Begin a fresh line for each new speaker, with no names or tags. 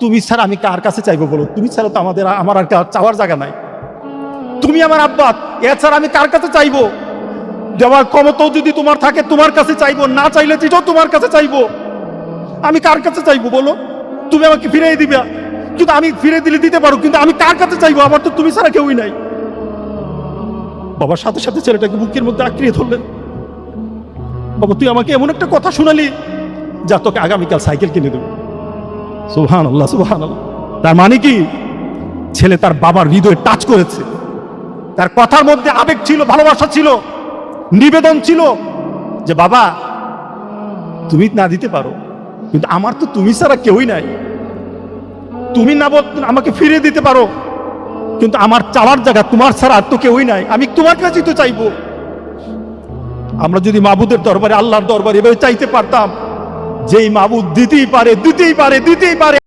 তুমি ছাড়া আমি কার কাছে চাইব বলো? তুমি ছাড়া তো আমাদের আমার আর চাওয়ার জায়গা নাই। তুমি আমার আব্বা, এছাড়া আমি কার কাছে চাইব? দেওয়ার ক্ষমতাও যদি তোমার থাকে, তোমার কাছে চাইব। না চাইলে যেটাও তোমার কাছে চাইব। আমি কার কাছে চাইব বলো? তুমি আমাকে ফিরিয়ে দিবে। কিন্তু আমি ফিরে দিলে দিতে পারো, কিন্তু আমি কার কাছে চাইব? আমার তো তুমি ছাড়া কেউই নাই। বাবার সাথে সাথে ছেলেটাকে বুকের মধ্যে আঁকড়িয়ে ধরলেন। বাবা, তুই আমাকে এমন একটা কথা শোনালি যা তোকে আগামীকাল সাইকেল কিনে দেবো। সুহান আল্লাহ সুহান তার মানে কি? ছেলে তার বাবার হৃদয়ে টাচ করেছে। তার কথার মধ্যে আবেগ ছিল, ভালোবাসা ছিল, নিবেদন ছিল যে, বাবা, তুমি না দিতে পারো, কিন্তু আমার তো তুমি ছাড়া কেউই নাই। তুমি না বল, আমাকে ফিরিয়ে দিতে পারো, কিন্তু আমার চাওয়ার জায়গা তোমার ছাড়া আর তো কেউই নাই। আমি তোমার কাছেই তো চাইব। আমরা যদি মাবুদের দরবারে, আল্লাহর দরবারে এভাবে চাইতে পারতাম যেই মাবুদ দিতেই পারে দিতেই পারে দিতেই পারে।